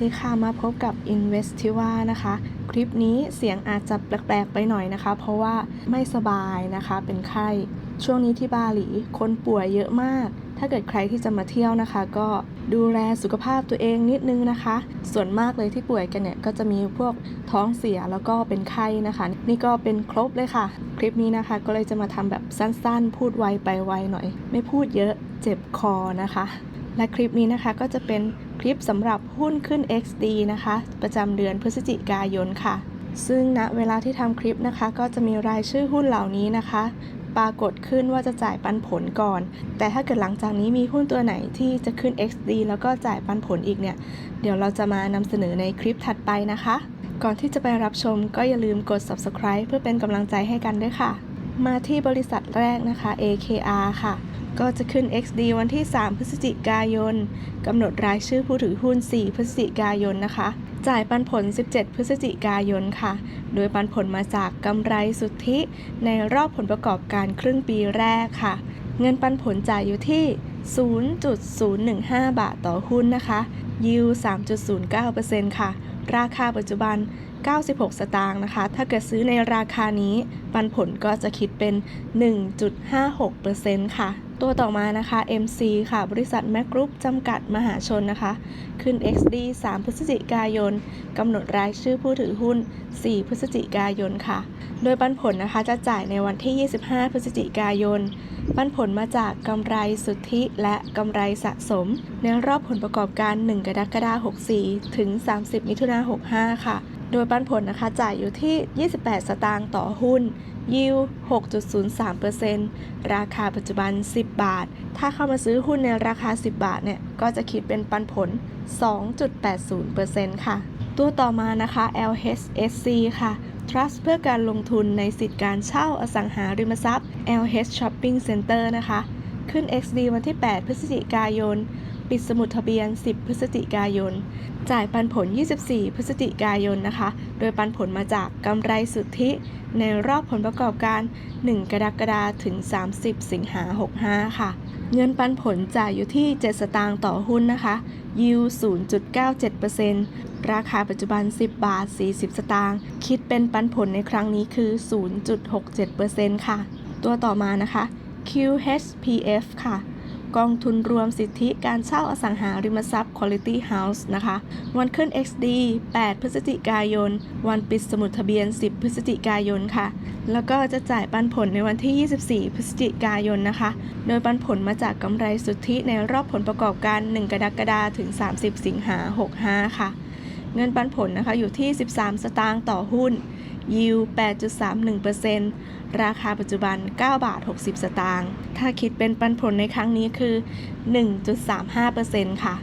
ดีค่ะมาพบกับ Investiva นะคะ คลิปนี้เสียงอาจจะแปลกๆไปหน่อยนะคะ เพราะว่าไม่สบายนะคะเป็นไข้ช่วงนี้ที่บาหลีคนป่วยเยอะมาก ถ้าเกิดใครที่จะมาเที่ยวนะคะ ก็ดูแลสุขภาพตัวเองนิดนึงนะคะ ส่วนมากเลยที่ป่วยกันเนี่ยก็จะมีพวกท้องเสียแล้วก็เป็นไข้นะคะ นี่ก็เป็นครบเลยค่ะ คลิปนี้นะคะ ก็เลยจะมาทำแบบสั้นๆ พูดไวไปไวหน่อย ไม่พูดเยอะเจ็บคอนะคะ และคลิปนี้นะคะก็จะเป็น คลิปสำหรับหุ้นขึ้น XD นะคะ ประจำเดือนพฤศจิกายนค่ะ ซึ่งณเวลาที่ทำคลิปนะคะ ก็จะมีรายชื่อหุ้นเหล่านี้นะคะ ปรากฏขึ้นว่าจะจ่ายปันผลก่อน แต่ถ้าเกิดหลังจากนี้มีหุ้นตัวไหนที่จะขึ้น XD แล้วก็จ่ายปันผลอีกเนี่ย เดี๋ยวเราจะมานำเสนอในคลิปถัดไปนะคะ ก่อนที่จะไปรับชมก็อย่าลืมกด subscribe เพื่อเป็นกำลังใจให้กันด้วยค่ะ มาที่บริษัทแรกนะคะ AKR ค่ะ ก็จะขึ้น XD วันที่ 3 พฤศจิกายนกำหนดรายชื่อผู้ถือหุ้น 4 พฤศจิกายนนะคะ จ่ายปันผล 17 พฤศจิกายนค่ะ โดยปันผลมาจากกำไรสุทธิ ในรอบผลประกอบการครึ่งปีแรกค่ะ เงินปันผลจ่ายอยู่ที่ 0.015 บาทต่อหุ้นนะคะยิว3.09%ค่ะ ราคาปัจจุบัน 96 สตางค์นะคะ ถ้าเกิดซื้อในราคานี้ ปันผลก็จะคิดเป็น 1.56%ค่ะ ตัวต่อมานะคะ MC ค่ะ บริษัทแมกกรุ๊ปจำกัดมหาชนนะคะ ขึ้น XD 3 พฤศจิกายนกำหนดรายชื่อผู้ถือหุ้น 4 พฤศจิกายนค่ะ โดยปันผลนะคะจะจ่ายในวันที่ 25 พฤศจิกายน ปันผลมาจากกำไรสุทธิและกำไรสะสม ในรอบผลประกอบการ 1 กรกฎาคม 64 ถึง 30 มิถุนายน 65 ค่ะ โดยปันผลนะคะจ่ายอยู่ที่ 28 สตางค์ต่อหุ้น ยิว 6.03%ราคาปัจจุบัน 10 บาท ถ้าเข้ามาซื้อหุ้นในราคา 10 บาทเนี่ย ก็จะคิดเป็นปันผล 2.80%ค่ะ ตัวต่อมานะคะ LHSC ค่ะ Trust เพื่อการลงทุนในสิทธิการเช่าอสังหาริมทรัพย์ LH Shopping Center นะคะ ขึ้น XD วันที่ 8 พฤศจิกายน ปิดสมุดทะเบียน 10 พฤศจิกายน จ่ายปันผล 24 พฤศจิกายนนะคะ โดยปันผลมาจากกำไรสุทธิ ในรอบผลประกอบการ 1 กรกฎาคมถึง 30 สิงหา65 ค่ะ เงินปันผลจ่ายอยู่ที่ 7 สตางค์ต่อหุ้นนะคะยิว0.97%ราคาปัจจุบัน 10 บาท 40 สตางค์ คิดเป็นปันผลในครั้งนี้คือ 0.67%ค่ะ ตัวต่อมานะคะ QHPF ค่ะ กองทุนรวมสิทธิการเช่าอสังหาริมทรัพย์ Quality House นะคะ วันขึ้น XD 8 พฤศจิกายน วันปิดสมุดทะเบียน 10 พฤศจิกายนค่ะ แล้วก็จะจ่ายปันผลในวันที่ 24 พฤศจิกายนนะคะ โดยปันผลมาจากกำไรสุทธิในรอบผลประกอบการ 1 กรกฎาคมถึง 30 สิงหา65 ค่ะ เงินปันผลนะคะอยู่ที่ 13 สตางค์ต่อหุ้นยิว8.31%ราคาปัจจุบัน 9 บาท 60 สตางค์ ถ้าคิดเป็นปันผลในครั้งนี้คือ 1.35%ค่ะ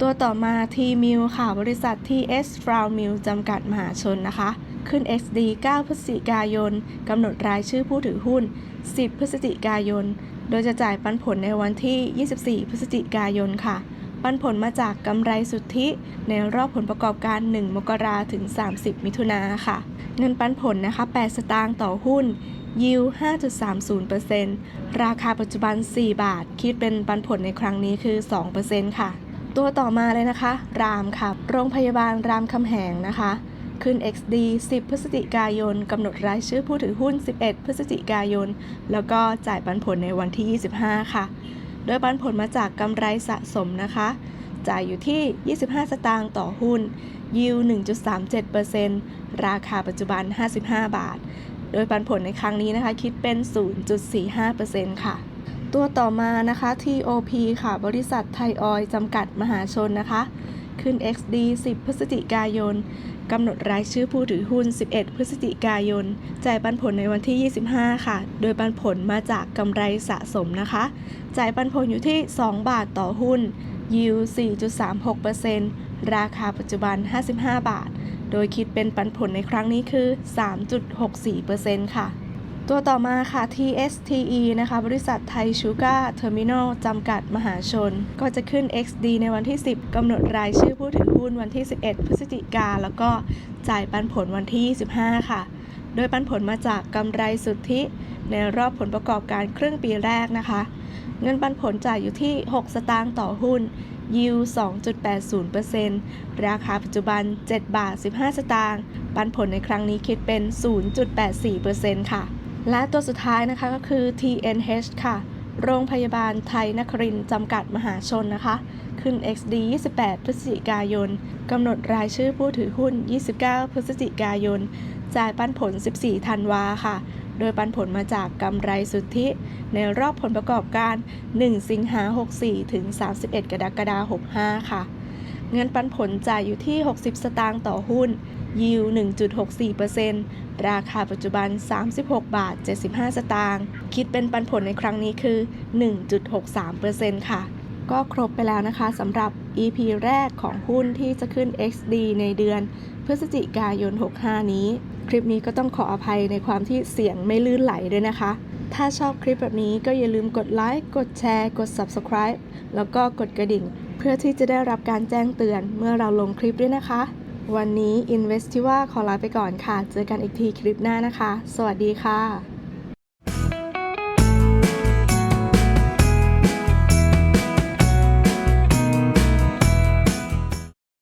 ตัวต่อมา T m i l ค่ะ บริษัท TS f r o w Mill จำกัดมหาชนนะคะ ขึ้น XD 9 พฤศจิกายน กำหนดรายชื่อผู้ถือหุ้น 10 พฤศจิกายน โดยจะจ่ายปันผลในวันที่ 24 พฤศจิกายนค่ะ ปันผลมาจากกำไรสุทธิ ในรอบผลประกอบการ 1 มกราถึง 30 มิถุนาค่ะ เงินปันผลนะคะ 8 สตางค์ต่อหุ้นยิว 5.30%ราคาปัจจุบัน 4 บาท คิดเป็นปันผลในครั้งนี้คือ 2%ค่ะ ตัวต่อมาเลยนะคะ รามค่ะ โรงพยาบาลรามคำแหงนะคะ ขึ้น XD 10 พฤศจิกายน กำหนดรายชื่อผู้ถือหุ้น 11 พฤศจิกายน แล้วก็จ่ายปันผลในวันที่ 25 ค่ะ โดยปันผลมาจากกำไรสะสมนะคะ จ่ายอยู่ที่ 25 สตางค์ต่อหุ้น ยิว 1.37%ราคาปัจจุบัน 55 บาท โดยปันผลในครั้งนี้นะคะ คิดเป็น 0.45%ค่ะ ตัวต่อมานะคะ TOP ค่ะ บริษัทไทยออยล์จำกัดมหาชนนะคะ ขึ้น XD 10 พฤศจิกายน กำหนดรายชื่อผู้ถือหุ้น 11 พฤศจิกายน จ่ายปันผลในวันที่ 25 ค่ะ โดยปันผลมาจากกำไรสะสมนะคะ จ่ายปันผลอยู่ที่ 2 บาทต่อหุ้นยิว4.36%ราคาปัจจุบัน 55 บาท โดยคิดเป็นปันผลในครั้งนี้คือ 3.64%ค่ะ ตัวต่อมาค่ะ TSTE นะคะ บริษัทไทยชูการ์เทอร์มินอลจำกัดมหาชน ก็จะขึ้น XD ในวันที่ 10 กำหนดรายชื่อผู้ถือหุ้นวันที่ 11 พฤศจิกา แล้วก็จ่ายปันผลวันที่ 25 ค่ะ โดยปันผลมาจากกำไรสุทธิ ในรอบผลประกอบการครึ่งปีแรกนะคะ เงินปันผลจ่ายอยู่ที่ 6 สตางค์ต่อหุ้น Yield 2.80%ราคาปัจจุบัน 7 บาท 15 สตางค์ ปันผลในครั้งนี้คิดเป็น 0.84%ค่ะ และตัวสุดท้ายนะคะก็คือ TNH ค่ะ โรงพยาบาลไทยนครินจำกัดมหาชนนะคะ ขึ้น XD 28 พฤศจิกายน กำหนดรายชื่อผู้ถือหุ้น 29 พฤศจิกายน จ่ายปันผล 14 ธันวาค่ะ โดยปันผลมาจากกำไรสุทธิ ในรอบผลประกอบการ 1 สิงหา 64 ถึง 31 กรกฎาคม 65 ค่ะ เงินปันผลจ่ายอยู่ที่ 60 สตางค์ต่อหุ้น ยิว 1.64%ราคาปัจจุบัน 36 บาท 75 สตางค์ คิดเป็นปันผลในครั้งนี้คือ 1.63%ค่ะ ก็ครบไปแล้วนะคะสำหรับ EP แรกของหุ้นที่จะขึ้น XD ในเดือน พฤศจิกายน 65 นี้ คลิปนี้ก็ต้องขออภัยในความที่เสียงไม่ลื่นไหลด้วยนะคะ ถ้าชอบคลิปแบบนี้ก็อย่าลืมกดไลค์ กดแชร์ กด Subscribe แล้วก็กดกระดิ่ง เพื่อที่จะได้รับการแจ้งเตือนเมื่อเราลงคลิปด้วยนะคะ วันนี้ Investiva ขอลาไปก่อนค่ะ เจอกันอีกทีคลิปหน้านะคะ สวัสดีค่ะ